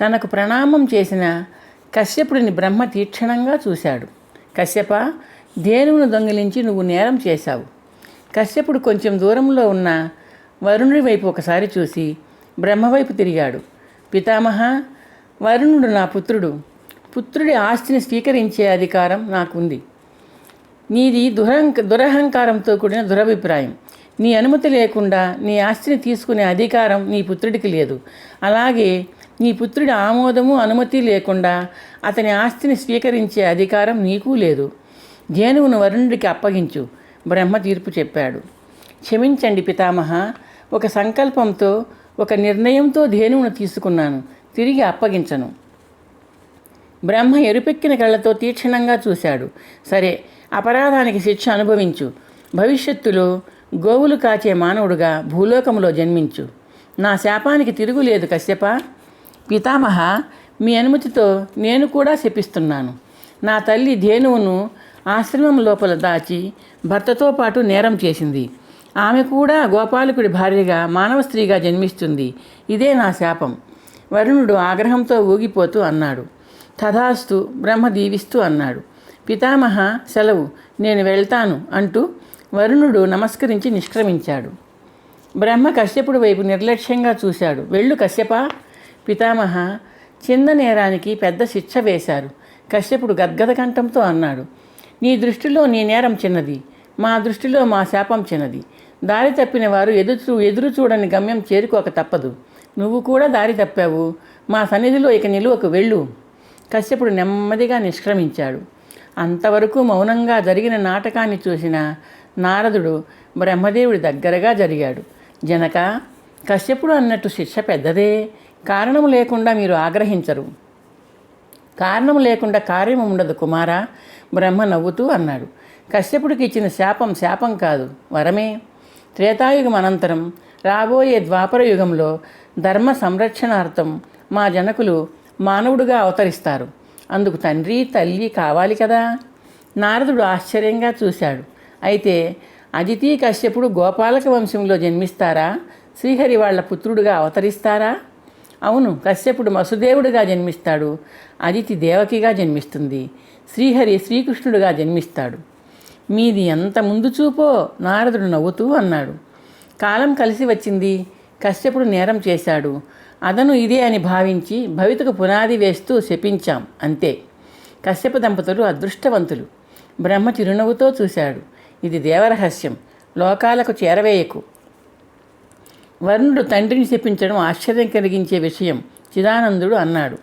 తనకు ప్రణామం చేసిన కశ్యపుడిని బ్రహ్మ తీక్షణంగా చూశాడు. కశ్యప ధేనువును దొంగిలించి నువ్వు నేరం చేశావు. కశ్యపుడు కొంచెం దూరంలో ఉన్న వరుణుడి వైపు ఒకసారి చూసి బ్రహ్మవైపు తిరిగాడు. పితామహ వరుణుడు నా పుత్రుడు. పుత్రుడి ఆస్తిని స్వీకరించే అధికారం నాకుంది. నీది దురహంక దురహంకారంతో కూడిన దురభిప్రాయం. నీ అనుమతి లేకుండా నీ ఆస్తిని తీసుకునే అధికారం నీ పుత్రుడికి లేదు. అలాగే నీ పుత్రుడి ఆమోదము అనుమతి లేకుండా అతని ఆస్తిని స్వీకరించే అధికారం నీకు లేదు. జేనువును వరుణుడికి అప్పగించు బ్రహ్మ తీర్పు చెప్పాడు. క్షమించండి పితామహ ఒక సంకల్పంతో ఒక నిర్ణయంతో ధేనువును తీసుకున్నాను తిరిగి అప్పగించను. బ్రహ్మ ఎరుపెక్కిన కళ్ళతో తీక్షణంగా చూశాడు. సరే అపరాధానికి శిక్ష అనుభవించు. భవిష్యత్తులో గోవులు కాచే మానవుడుగా భూలోకంలో జన్మించు. నా శాపానికి తిరుగులేదు కశ్యప. పితామహ మీ అనుమతితో నేను కూడా శపిస్తున్నాను. నా తల్లి ధేనువును ఆశ్రమం లోపల దాచి భర్తతో పాటు నేరం చేసింది. ఆమె కూడా గోపాలకుడి భార్యగా మానవ స్త్రీగా జన్మిస్తుంది. ఇదే నా శాపం. వరుణుడు ఆగ్రహంతో ఊగిపోతూ అన్నాడు. తథాస్తు బ్రహ్మ దీవిస్తూ అన్నాడు. పితామహ సెలవు నేను వెళ్తాను అంటూ వరుణుడు నమస్కరించి నిష్క్రమించాడు. బ్రహ్మ కశ్యపుడి వైపు నిర్లక్ష్యంగా చూశాడు. వెళ్ళు కశ్యప! పితామహ చిన్న నేరానికి పెద్ద శిక్ష వేశారు. కశ్యపుడు గద్గద కంఠంతో అన్నాడు నీ దృష్టిలో నీ నేరం చిన్నది మా దృష్టిలో మా శాపం చిన్నది. దారి తప్పిన వారు ఎదురు ఎదురు చూడని గమ్యం చేరుకోక తప్పదు. నువ్వు కూడా దారి తప్పావు. మా సన్నిధిలో ఇక నిలువకు వెళ్ళు. కశ్యపుడు నెమ్మదిగా నిష్క్రమించాడు. అంతవరకు మౌనంగా జరిగిన నాటకాన్ని చూసిన నారదుడు బ్రహ్మదేవుడి దగ్గరగా జరిగాడు. జనక కశ్యపుడు అన్నట్టు శిక్ష పెద్దదే. కారణం లేకుండా మీరు ఆగ్రహించరు. కారణం లేకుండా కార్యం ఉండదు కుమార. బ్రహ్మ నవ్వుతూ అన్నాడు. కశ్యపుడికి ఇచ్చిన శాపం శాపం కాదు వరమే. త్రేతాయుగం అనంతరం రాబోయే ద్వాపర యుగంలో ధర్మ సంరక్షణార్థం మా జనకులు మానవుడుగా అవతరిస్తారు. అందుకు తండ్రి తల్లి కావాలి కదా? నారదుడు ఆశ్చర్యంగా చూశాడు. అయితే అదితి కశ్యపుడు గోపాలక వంశంలో జన్మిస్తారా? శ్రీహరి వాళ్ళ పుత్రుడుగా అవతరిస్తారా? అవును కశ్యపుడు మసుదేవుడుగా జన్మిస్తాడు. అదితి దేవకిగా జన్మిస్తుంది. శ్రీహరి శ్రీకృష్ణుడుగా జన్మిస్తాడు. మీది ఎంత ముందు చూపో నారదుడు నవ్వుతూ అన్నాడు. కాలం కలిసి వచ్చింది. కశ్యపుడు నేరం చేశాడు. అదను ఇదే అని భావించి భవితకు పునాది వేస్తూ శపించాం అంతే. కశ్యప దంపతులు అదృష్టవంతులు. బ్రహ్మ చిరునవ్వుతో చూశాడు. ఇది దేవరహస్యం. లోకాలకు చేరవేయకు. వరుణుడు తండ్రిని శపించడం ఆశ్చర్యం కలిగించే విషయం చిదానందుడు అన్నాడు.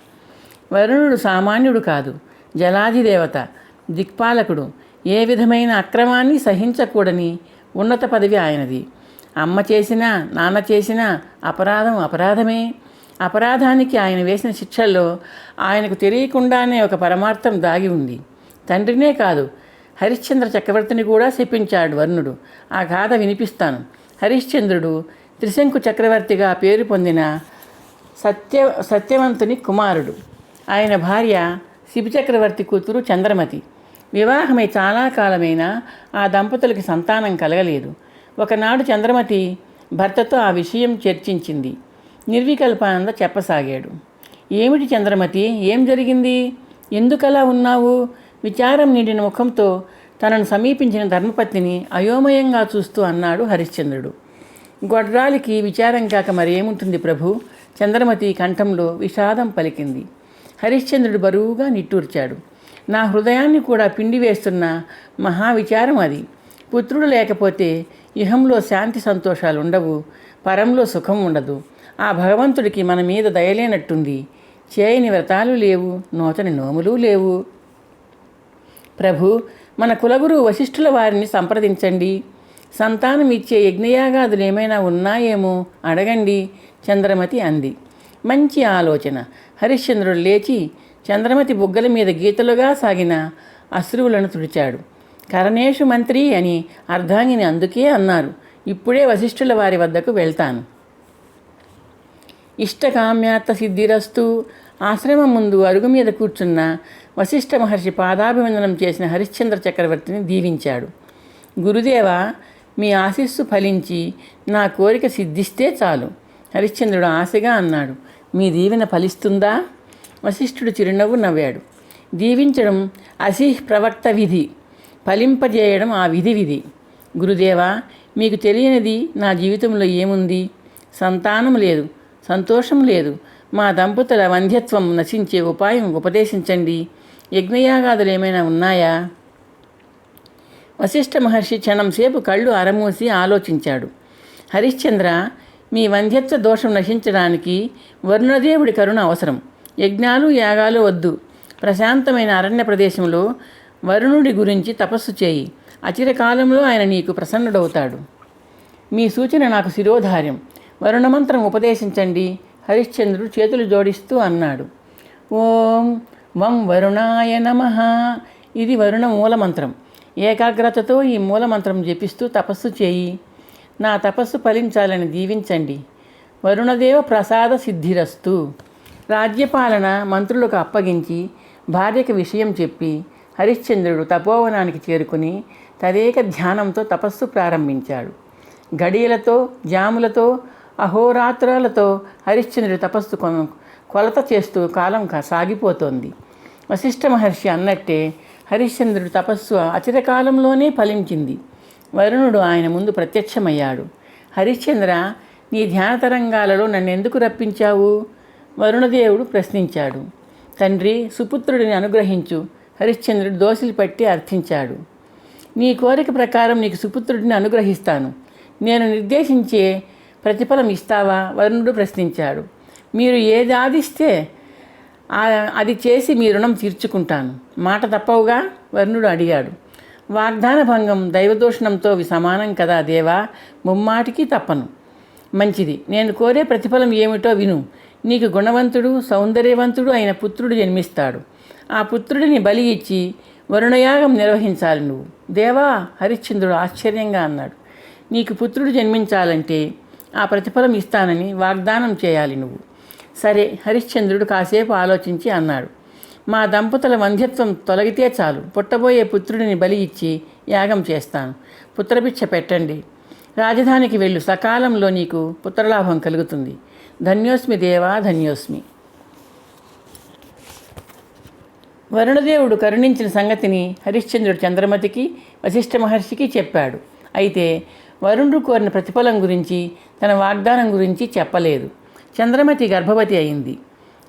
వరుణుడు సామాన్యుడు కాదు జలాధిదేవత దిక్పాలకుడు. ఏ విధమైన అక్రమాన్ని సహించకూడని ఉన్నత పదవి ఆయనది. అమ్మ చేసినా నాన్న చేసినా అపరాధం అపరాధమే. అపరాధానికి ఆయన వేసిన శిక్షల్లో ఆయనకు తెలియకుండానే ఒక పరమార్థం దాగి ఉంది. తండ్రినే కాదు హరిశ్చంద్ర చక్రవర్తిని కూడా శపించాడు వర్ణుడు. ఆ గాథ వినిపిస్తాను. హరిశ్చంద్రుడు త్రిశంకు చక్రవర్తిగా పేరు పొందిన సత్య సత్యవంతుని కుమారుడు. ఆయన భార్య శిబిచక్రవర్తి కూతురు చంద్రమతి. వివాహమై చాలా కాలమైనా ఆ దంపతులకి సంతానం కలగలేదు. ఒకనాడు చంద్రమతి భర్తతో ఆ విషయం చర్చించింది. నిర్వికల్పానంద చెప్పసాగాడు. ఏమిటి చంద్రమతి? ఏం జరిగింది? ఎందుకలా ఉన్నావు? విచారం నిండిన ముఖంతో తనను సమీపించిన ధర్మపత్నిని అయోమయంగా చూస్తూ అన్నాడు హరిశ్చంద్రుడు. గొడ్రాలికి విచారం కాక మరేముంటుంది ప్రభు? చంద్రమతి కంఠంలో విషాదం పలికింది. హరిశ్చంద్రుడు బరువుగా నిట్టూర్చాడు. నా హృదయాన్ని కూడా పిండి వేస్తున్న మహావిచారం అది. పుత్రుడు లేకపోతే ఇహంలో శాంతి సంతోషాలు ఉండవు పరంలో సుఖం ఉండదు. ఆ భగవంతుడికి మన మీద దయలేనట్టుంది. చేయని వ్రతాలు లేవు నూతని నోములు లేవు. ప్రభు మన కులగురు వశిష్ఠుల వారిని సంప్రదించండి. సంతానం ఇచ్చే యజ్ఞయాగాదులు ఏమైనా ఉన్నాయేమో? అడగండి చంద్రమతి అంది. మంచి ఆలోచన. హరిశ్చంద్రుడు లేచి చంద్రమతి బుగ్గల మీద గీతలుగా సాగిన అశ్రువులను తుడిచాడు. కరణేషు మంత్రి అని అర్ధాంగిని అందుకే అన్నారు. ఇప్పుడే వశిష్ఠుల వారి వద్దకు వెళ్తాను. ఇష్టకామ్యార్థ సిద్ధిరస్తు ఆశ్రమం ముందు అరుగు మీద కూర్చున్న వశిష్ఠ మహర్షి పాదాభివందనం చేసిన హరిశ్చంద్ర చక్రవర్తిని దీవించాడు. గురుదేవ మీ ఆశీస్సు ఫలించి నా కోరిక సిద్ధిస్తే చాలు. హరిశ్చంద్రుడు ఆశగా అన్నాడు. మీ దీవెన ఫలిస్తుందా? వశిష్ఠుడు చిరునవ్వు నవ్వాడు. దీవించడం అసిహ్ ప్రవక్త విధి. ఫలింపజేయడం ఆ విధి విధి. గురుదేవా మీకు తెలియనిది నా జీవితంలో ఏముంది? సంతానం లేదు సంతోషం లేదు. మా దంపతుల వంధ్యత్వం నశించే ఉపాయం ఉపదేశించండి. యజ్ఞయాగాదులు ఏమైనా ఉన్నాయా? వశిష్ఠ మహర్షి క్షణంసేపు కళ్ళు అరమూసి ఆలోచించాడు. హరిశ్చంద్ర మీ వంధ్యత్వ దోషం నశించడానికి వరుణదేవుడి కరుణ అవసరం. యజ్ఞాలు యాగాలు వద్దు. ప్రశాంతమైన అరణ్య ప్రదేశంలో వరుణుడి గురించి తపస్సు చేయి. అచిరకాలంలో ఆయన నీకు ప్రసన్నుడవుతాడు. మీ సూచన నాకు శిరోధార్యం. వరుణమంత్రం ఉపదేశించండి. హరిశ్చంద్రుడు చేతులు జోడిస్తూ అన్నాడు. ఓం వం వరుణాయ నమ. ఇది వరుణ మూలమంత్రం. ఏకాగ్రతతో ఈ మూలమంత్రం జపిస్తూ తపస్సు చేయి. నా తపస్సు ఫలించాలని దీవించండి. వరుణదేవ ప్రసాద సిద్ధిరస్తు. రాజ్యపాలన మంత్రులకు అప్పగించి భార్యకు విషయం చెప్పి హరిశ్చంద్రుడు తపోవనానికి చేరుకుని తదేక ధ్యానంతో తపస్సు ప్రారంభించాడు. గడియలతో జాములతో అహోరాత్రాలతో హరిశ్చంద్రుడు తపస్సు కొలత చేస్తూ కాలం కా- సాగిపోతోంది. వశిష్ఠ మహర్షి అన్నట్టే హరిశ్చంద్రుడు తపస్సు అచిరకాలంలోనే ఫలించింది. వరుణుడు ఆయన ముందు ప్రత్యక్షమయ్యాడు. హరిశ్చంద్ర నీ ధ్యాన తరంగాలలో నన్ను ఎందుకు రప్పించావు? వరుణదేవుడు ప్రశ్నించాడు. తండ్రి సుపుత్రుడిని అనుగ్రహించు. హరిశ్చంద్రుడు దోశలు పట్టి అర్థించాడు. నీ కోరిక ప్రకారం నీకు సుపుత్రుడిని అనుగ్రహిస్తాను. నేను నిర్దేశించే ప్రతిఫలం ఇస్తావా? వరుణుడు ప్రశ్నించాడు. మీరు ఏది ఆదిస్తే అది చేసి మీ రుణం తీర్చుకుంటాను. మాట తప్పవుగా? వరుణుడు అడిగాడు. వాగ్దాన భంగం దైవదూషణంతో సమానం కదా దేవా? ముమ్మాటికి తప్పను. మంచిది. నేను కోరే ప్రతిఫలం ఏమిటో విను. నీకు గుణవంతుడు సౌందర్యవంతుడు అయిన పుత్రుడు జన్మిస్తాడు. ఆ పుత్రుడిని బలి ఇచ్చి వరుణయాగం నిర్వహించాలి నువ్వు. దేవా? హరిశ్చంద్రుడు ఆశ్చర్యంగా అన్నాడు. నీకు పుత్రుడు జన్మించాలంటే ఆ ప్రతిఫలం ఇస్తానని వాగ్దానం చేయాలి నువ్వు. సరే హరిశ్చంద్రుడు కాసేపు ఆలోచించి అన్నాడు. మా దంపతుల వంధ్యత్వం తొలగితే చాలు. పుట్టబోయే పుత్రుడిని బలి ఇచ్చి యాగం చేస్తాను. పుత్రభిక్ష పెట్టండి. రాజధానికి వెళ్ళు. సకాలంలో నీకు పుత్రలాభం కలుగుతుంది. ధన్యోస్మి దేవా ధన్యోస్మి. వరుణదేవుడు కరుణించిన సంగతిని హరిశ్చంద్రుడు చంద్రమతికి వశిష్ఠ మహర్షికి చెప్పాడు. అయితే వరుణుడు కోరిన ప్రతిఫలం గురించి తన వాగ్దానం గురించి చెప్పలేదు. చంద్రమతి గర్భవతి అయింది.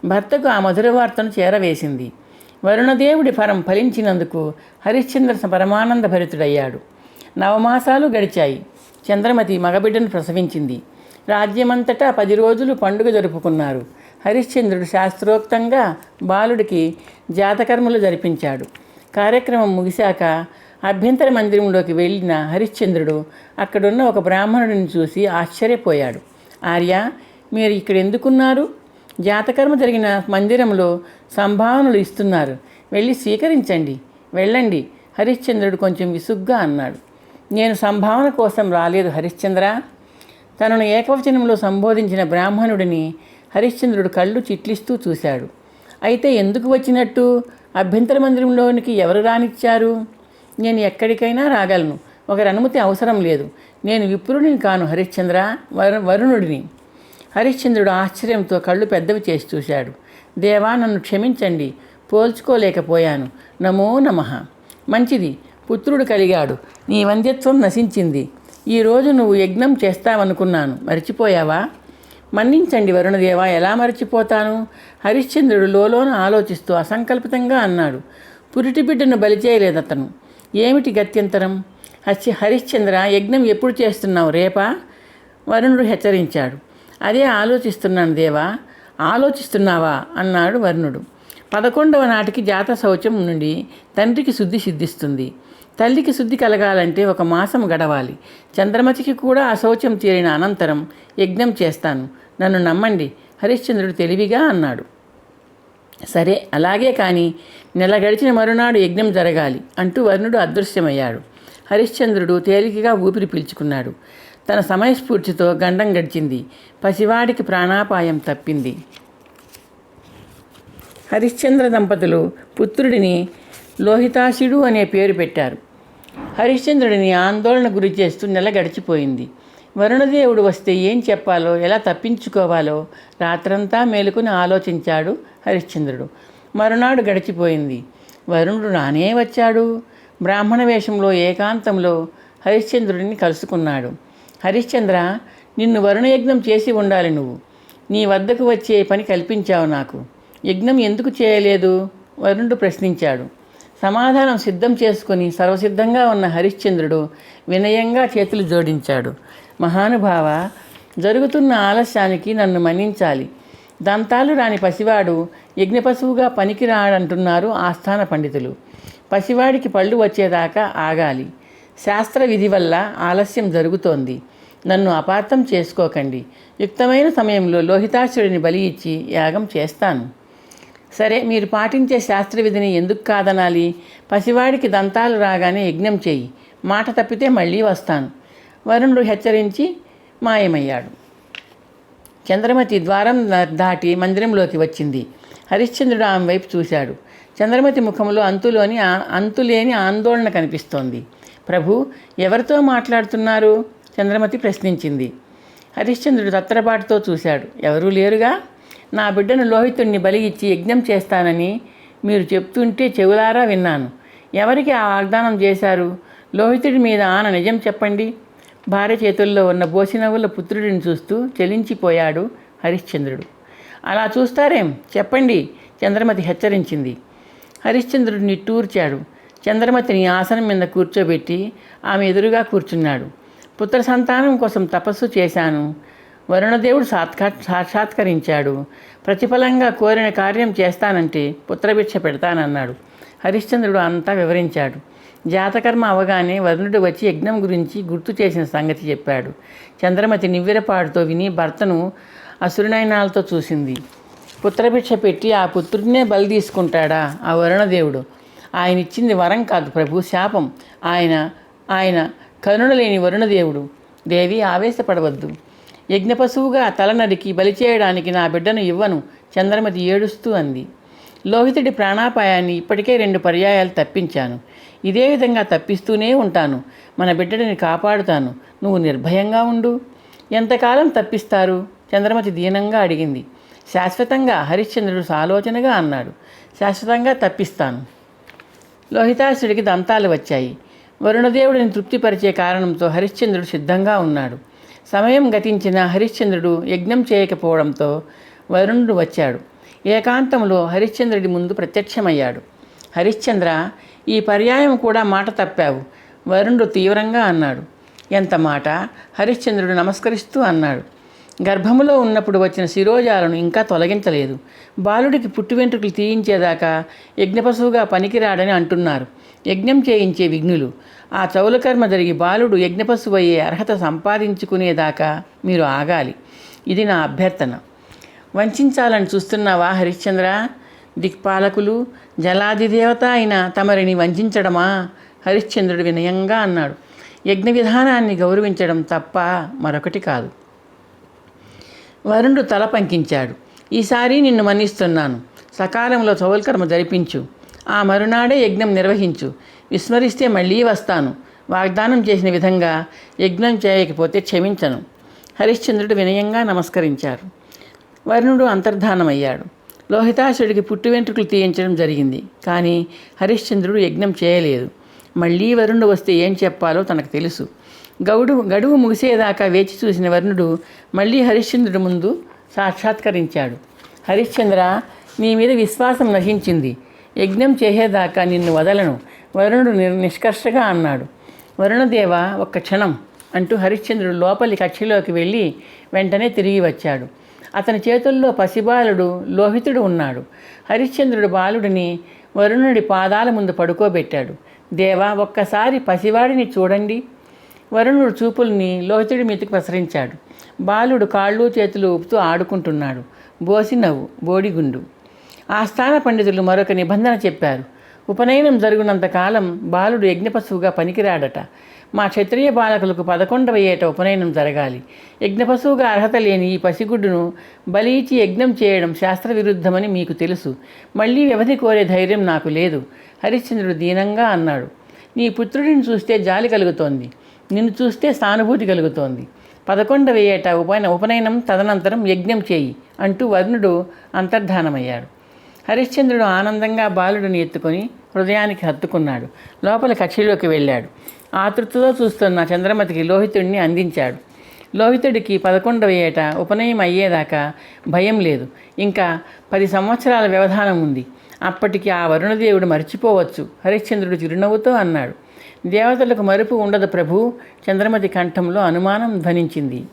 భర్తకు ఆ మధుర వార్తను చేరవేసింది. వరుణదేవుడి పరం ఫలించినందుకు హరిశ్చంద్ర పరమానంద భరితుడయ్యాడు. నవమాసాలు గడిచాయి. చంద్రమతి మగబిడ్డను ప్రసవించింది. రాజ్యమంతటా పది రోజులు పండుగ జరుపుకున్నారు. హరిశ్చంద్రుడు శాస్త్రోక్తంగా బాలుడికి జాతకర్మలు జరిపించాడు. కార్యక్రమం ముగిశాక అభ్యంతర మందిరంలోకి వెళ్ళిన హరిశ్చంద్రుడు అక్కడున్న ఒక బ్రాహ్మణుడిని చూసి ఆశ్చర్యపోయాడు. ఆర్య మీరు ఇక్కడ ఎందుకున్నారు? జాతకర్మ జరిగిన మందిరంలో సంభావనలు ఇస్తున్నారు. వెళ్ళి స్వీకరించండి. వెళ్ళండి. హరిశ్చంద్రుడు కొంచెం విసుగ్గా అన్నాడు. నేను సంభావన కోసం రాలేదు హరిశ్చంద్ర. తనను ఏకవచనంలో సంబోధించిన బ్రాహ్మణుడిని హరిశ్చంద్రుడు కళ్ళు చిట్లిస్తూ చూశాడు. అయితే ఎందుకు వచ్చినట్టు? అభ్యంతర మందిరంలోనికి ఎవరు రానిచ్చారు? నేను ఎక్కడికైనా రాగలను. ఒకరి అనుమతి అవసరం లేదు. నేను విప్రుడిని కాను హరిశ్చంద్ర వరు వరుణుడిని హరిశ్చంద్రుడు ఆశ్చర్యంతో కళ్ళు పెద్దవి చేసి చూశాడు. దేవా నన్ను క్షమించండి. పోల్చుకోలేకపోయాను. నమో నమః. మంచిది. పుత్రుడు కలిగాడు. నీ వంద్యత్వం నశించింది. ఈరోజు నువ్వు యజ్ఞం చేస్తావనుకున్నాను. మర్చిపోయావా? మన్నించండి వరుణదేవా ఎలా మర్చిపోతాను? హరిశ్చంద్రుడు లోలోన ఆలోచిస్తూ అసంకల్పితంగా అన్నాడు. పురిటి బిడ్డను బలిచేయలేదతను ఏమిటి గత్యంతరం? హరి హరిశ్చంద్ర యజ్ఞం ఎప్పుడు చేస్తున్నావు రేపా? వరుణుడు హెచ్చరించాడు. అదే ఆలోచిస్తున్నాను దేవా ఆలోచిస్తున్నావా? అన్నాడు వర్ణుడు. పదకొండవ నాటికి జాత శౌచం నుండి తండ్రికి శుద్ధి సిద్ధిస్తుంది. తల్లికి శుద్ధి కలగాలంటే ఒక మాసం గడవాలి. చంద్రమతికి కూడా ఆ శౌచం తీరిన అనంతరం యజ్ఞం చేస్తాను. నన్ను నమ్మండి హరిశ్చంద్రుడు తెలివిగా అన్నాడు. సరే అలాగే కానీ నెల గడిచిన మరునాడు యజ్ఞం జరగాలి అంటూ వర్ణుడు అదృశ్యమయ్యాడు. హరిశ్చంద్రుడు తేలికగా ఊపిరి పీల్చుకున్నాడు. తన సమయస్ఫూర్తితో గండం గడిచింది. పసివాడికి ప్రాణాపాయం తప్పింది. హరిశ్చంద్ర దంపతులు పుత్రుడిని లోహితాశుడు అనే పేరు పెట్టారు. హరిశ్చంద్రుడిని ఆందోళన గురి చేస్తూ నెల గడిచిపోయింది. వరుణదేవుడు వస్తే ఏం చెప్పాలో ఎలా తప్పించుకోవాలో రాత్రంతా మేలుకుని ఆలోచించాడు హరిశ్చంద్రుడు. మరునాడు గడిచిపోయింది. వరుణుడు రానే వచ్చాడు. బ్రాహ్మణ వేషంలో ఏకాంతంలో హరిశ్చంద్రుడిని కలుసుకున్నాడు. హరిశ్చంద్ర నిన్ను వరుణయజ్ఞం చేసి ఉండాలి నువ్వు. నీ వద్దకు వచ్చే పని కల్పించావు నాకు. యజ్ఞం ఎందుకు చేయలేదు? వరుణుడు ప్రశ్నించాడు. సమాధానం సిద్ధం చేసుకుని సర్వసిద్ధంగా ఉన్న హరిశ్చంద్రుడు వినయంగా చేతులు జోడించాడు. మహానుభావ జరుగుతున్న ఆలస్యానికి నన్ను మన్నించాలి. దంతాలు రాని పసివాడు యజ్ఞపశువుగా పనికిరాడంటున్నారు ఆస్థాన పండితులు. పసివాడికి పళ్ళు వచ్చేదాకా ఆగాలి. శాస్త్ర విధి వల్ల ఆలస్యం జరుగుతోంది. నన్ను అపార్థం చేసుకోకండి. యుక్తమైన సమయంలో లోహితాసుడిని బలి ఇచ్చి యాగం చేస్తాను. సరే మీరు పాటించే శాస్త్ర విధిని ఎందుకు కాదనాలి? పసివాడికి దంతాలు రాగానే యజ్ఞం చేయి. మాట తప్పితే మళ్ళీ వస్తాను. వరుణుడు హెచ్చరించి మాయమయ్యాడు. చంద్రమతి ద్వారం దాటి మందిరంలోకి వచ్చింది. హరిశ్చంద్రుడు ఆమె వైపు చూశాడు. చంద్రమతి ముఖంలో అంతులోని అంతులేని ఆందోళన కనిపిస్తోంది. ప్రభు ఎవరితో మాట్లాడుతున్నారు? చంద్రమతి ప్రశ్నించింది. హరిశ్చంద్రుడు తత్తరపాటుతో చూశాడు. ఎవరూ లేరుగా? నా బిడ్డను లోహితుణ్ణి బలి ఇచ్చి యజ్ఞం చేస్తానని మీరు చెప్తుంటే చెవులారా విన్నాను. ఎవరికి ఆ వాగ్దానం చేశారు? లోహితుడి మీద ఆన నిజం చెప్పండి. భార్య చేతుల్లో ఉన్న బోసినవ్వుల పుత్రుడిని చూస్తూ చెలించిపోయాడు హరిశ్చంద్రుడు. అలా చూస్తారేం? చెప్పండి చంద్రమతి హెచ్చరించింది. హరిశ్చంద్రుడిని టూర్చాడు. చంద్రమతిని ఆసనం మీద కూర్చోబెట్టి ఆమె ఎదురుగా కూర్చున్నాడు. పుత్ర సంతానం కోసం తపస్సు చేశాను. వరుణదేవుడు సాత్కా సాక్షాత్కరించాడు. ప్రతిఫలంగా కోరిన కార్యం చేస్తానంటే పుత్రభిక్ష పెడతానన్నాడు. హరిశ్చంద్రుడు అంతా వివరించాడు. జాతకర్మ అవగానే వరుణుడు వచ్చి యజ్ఞం గురించి గుర్తు చేసిన సంగతి చెప్పాడు. చంద్రమతి నివ్వెరపాడుతో విని భర్తను అసురునయనాలతో చూసింది. పుత్రభిక్ష పెట్టి ఆ పుత్రుడినే బలి తీసుకుంటాడా? ఆ వరుణదేవుడు. ఆయన ఇచ్చింది వరం కాదు ప్రభు శాపం. ఆయన ఆయన కరుణ లేని వరుణదేవుడు దేవి ఆవేశపడవద్దు. యజ్ఞపశువుగా తల నరికి బలి చేయడానికి నా బిడ్డను ఇవ్వను చంద్రమతి ఏడుస్తూ అంది. లోహితుడి ప్రాణాపాయాన్ని ఇప్పటికే రెండు పర్యాయాలు తప్పించాను. ఇదే విధంగా తప్పిస్తూనే ఉంటాను. మన బిడ్డడిని కాపాడుతాను. నువ్వు నిర్భయంగా ఉండు. ఎంతకాలం తప్పిస్తారు? చంద్రమతి దీనంగా అడిగింది. శాశ్వతంగా హరిశ్చంద్రుడు సాలోచనగా అన్నాడు. శాశ్వతంగా తప్పిస్తాను. లోహితాసుడికి దంతాలు వచ్చాయి. వరుణదేవుడిని తృప్తిపరిచే కారణంతో హరిశ్చంద్రుడు సిద్ధంగా ఉన్నాడు. సమయం గతించిన హరిశ్చంద్రుడు యజ్ఞం చేయకపోవడంతో వరుణుడు వచ్చాడు. ఏకాంతంలో హరిశ్చంద్రుడి ముందు ప్రత్యక్షమయ్యాడు. హరిశ్చంద్ర ఈ పర్యాయం కూడా మాట తప్పావు. వరుణుడు తీవ్రంగా అన్నాడు. ఎంత మాట? హరిశ్చంద్రుడు నమస్కరిస్తూ అన్నాడు. గర్భములో ఉన్నప్పుడు వచ్చిన శిరోజాలను ఇంకా తొలగించలేదు. బాలుడికి పుట్టు వెంట్రుకలు తీయించేదాకా యజ్ఞపశువుగా పనికిరాడని అంటున్నారు. యజ్ఞం చేయించే విఘ్నులు. ఆ చౌలకర్మ జరిగి బాలుడు యజ్ఞపశువు అయ్యే అర్హత సంపాదించుకునేదాకా మీరు ఆగాలి. ఇది నా అభ్యర్థన. వంచాలని చూస్తున్నావా హరిశ్చంద్ర? దిక్పాలకులు జలాధిదేవత అయిన తమరిని వంచడమా? హరిశ్చంద్రుడు వినయంగా అన్నాడు. యజ్ఞ విధానాన్ని గౌరవించడం తప్ప మరొకటి కాదు. వరుణుడు తల పంకించాడు. ఈసారి నిన్ను మన్నిస్తున్నాను. సకాలంలో చౌల్కర్మ జరిపించు. ఆ మరునాడే యజ్ఞం నిర్వహించు. విస్మరిస్తే మళ్ళీ వస్తాను. వాగ్దానం చేసిన విధంగా యజ్ఞం చేయకపోతే క్షమించను. హరిశ్చంద్రుడు వినయంగా నమస్కరించారు. వరుణుడు అంతర్ధానమయ్యాడు. లోహితాసుడికి పుట్టు వెంట్రుకలు తీయించడం జరిగింది. కానీ హరిశ్చంద్రుడు యజ్ఞం చేయలేదు. మళ్ళీ వరుణుడు వస్తే ఏం చెప్పాలో తనకు తెలుసు. గౌడు గడువు ముగిసేదాకా వేచి చూసిన వరుణుడు మళ్ళీ హరిశ్చంద్రుడి ముందు సాక్షాత్కరించాడు. హరిశ్చంద్ర నీ మీద విశ్వాసం నశించింది. యజ్ఞం చేసేదాకా నిన్ను వదలను. వరుణుడు నిష్కర్షగా అన్నాడు. వరుణదేవ ఒక్క క్షణం అంటూ హరిశ్చంద్రుడు లోపలి కక్షలోకి వెళ్ళి వెంటనే తిరిగి వచ్చాడు. అతని చేతుల్లో పసిబాలుడు లోహితుడు ఉన్నాడు. హరిశ్చంద్రుడు బాలుడిని వరుణుడి పాదాల ముందు పడుకోబెట్టాడు. దేవా ఒక్కసారి పసివాడిని చూడండి. వరుణుడు చూపుల్ని లోహితుడి మీదకి ప్రసరించాడు. బాలుడు కాళ్ళు చేతులు ఊపుతూ ఆడుకుంటున్నాడు. బోసి నవ్వు బోడిగుండు. ఆస్థాన పండితులు మరొక నిబంధన చెప్పారు. ఉపనయనం జరుగునంత కాలం బాలుడు యజ్ఞపశువుగా పనికిరాడట. మా క్షత్రియ బాలకులకు పదకొండవ ఏట ఉపనయనం జరగాలి. యజ్ఞపశువుగా అర్హత లేని ఈ పసిగుడ్డును బలి ఇచ్చి యజ్ఞం చేయడం శాస్త్ర విరుద్ధమని మీకు తెలుసు. మళ్ళీ వ్యవధి కోరే ధైర్యం నాకు లేదు. హరిశ్చంద్రుడు దీనంగా అన్నాడు. నీ పుత్రుడిని చూస్తే జాలి కలుగుతోంది. నిన్ను చూస్తే సానుభూతి కలుగుతోంది. పదకొండవ ఏట ఉపన ఉపనయనం తదనంతరం యజ్ఞం చేయి అంటూ వర్ణుడు అంతర్ధానమయ్యాడు. హరిశ్చంద్రుడు ఆనందంగా బాలుడిని ఎత్తుకొని హృదయానికి హత్తుకున్నాడు. లోపల కక్షలోకి వెళ్ళాడు. ఆతృతతో చూస్తున్న చంద్రమతికి లోహితుడిని అందించాడు. లోహితుడికి పదకొండవ ఏట ఉపనయం అయ్యేదాకా భయం లేదు. ఇంకా పది సంవత్సరాల వ్యవధానం ఉంది. అప్పటికి ఆ వరుణదేవుడు మర్చిపోవచ్చు హరిశ్చంద్రుడు చిరునవ్వుతో అన్నాడు. దేవతలకు మరుపు ఉండదు ప్రభు చంద్రమతి కంఠంలో అనుమానం ధ్వనించింది.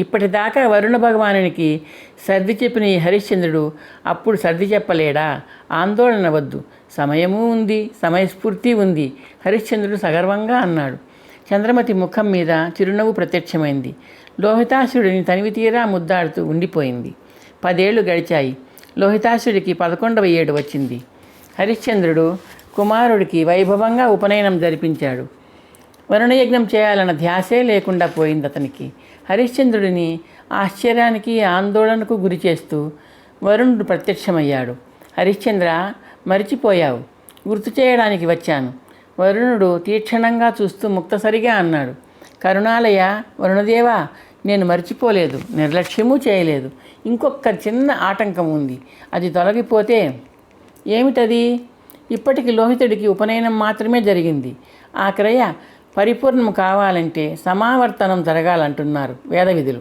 ఇప్పటిదాకా వరుణ భగవానునికి సర్ది చెప్పిన ఈ హరిశ్చంద్రుడు అప్పుడు సర్ది చెప్పలేడా? ఆందోళన వద్దు. సమయము ఉంది సమయస్ఫూర్తి ఉంది హరిశ్చంద్రుడు సగర్వంగా అన్నాడు. చంద్రమతి ముఖం మీద చిరునవ్వు ప్రత్యక్షమైంది. లోహితాసుడిని తనివి తీరా ముద్దాడుతూ ఉండిపోయింది. పదేళ్ళు గడిచాయి. లోహితాసుడికి పదకొండవ ఏడు వచ్చింది. హరిశ్చంద్రుడు కుమారుడికి వైభవంగా ఉపనయనం జరిపించాడు. వరుణయజ్ఞం చేయాలన్న ధ్యాసే లేకుండా పోయింది అతనికి హరిశ్చంద్రుడిని ఆశ్చర్యానికి ఆందోళనకు గురి చేస్తూ వరుణుడు ప్రత్యక్షమయ్యాడు. హరిశ్చంద్ర మరిచిపోయావు. గుర్తు చేయడానికి వచ్చాను. వరుణుడు తీక్షణంగా చూస్తూ ముక్తసరిగా అన్నాడు. కరుణాలయ వరుణదేవా నేను మర్చిపోలేదు. నిర్లక్ష్యమూ చేయలేదు. ఇంకొక చిన్న ఆటంకం ఉంది. అది తొలగిపోతే ఏమిటది? ఇప్పటికి లోహితుడికి ఉపనయనం మాత్రమే జరిగింది. ఆ క్రయ పరిపూర్ణం కావాలంటే సమావర్తనం జరగాలంటున్నారు వేద విధులు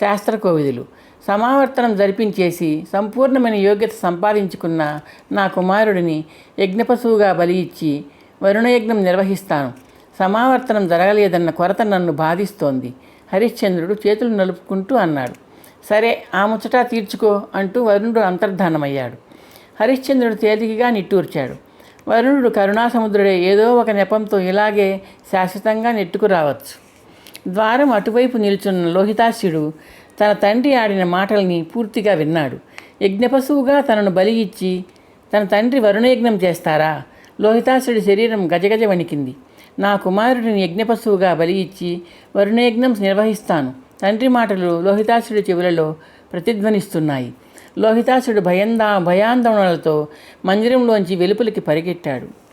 శాస్త్రకోవిధులు. సమావర్తనం జరిపించేసి సంపూర్ణమైన యోగ్యత సంపాదించుకున్న నా కుమారుడిని యజ్ఞపశువుగా బలి ఇచ్చి వరుణయజ్ఞం నిర్వహిస్తాను. సమావర్తనం జరగలేదన్న కొరత నన్ను బాధిస్తోంది. హరిశ్చంద్రుడు చేతులు నలుపుకుంటూ అన్నాడు. సరే ఆ ముచ్చటా తీర్చుకో అంటూ వరుణుడు అంతర్ధానమయ్యాడు. హరిశ్చంద్రుడు తేలికగా నిట్టూర్చాడు. వరుణుడు కరుణాసముద్రుడే ఏదో ఒక నెపంతో ఇలాగే శాశ్వతంగా నెట్టుకురావచ్చు ద్వారం అటువైపు నిల్చున్న లోహితాస్యుడు తన తండ్రి ఆడిన మాటల్ని పూర్తిగా విన్నాడు. యజ్ఞపశువుగా తనను బలి ఇచ్చి తన తండ్రి వరుణయజ్ఞం చేస్తారా? లోహితాసుడి శరీరం గజగజ వణికింది. నా కుమారుడిని యజ్ఞపశువుగా బలి ఇచ్చి వరుణయజ్ఞం నిర్వహిస్తాను. తండ్రి మాటలు లోహితాసుడి చెవులలో ప్రతిధ్వనిస్తున్నాయి. లోహితాసుడు భయందా భయాందోళనలతో మందిరంలోంచి వెలుపలికి పరిగెట్టాడు.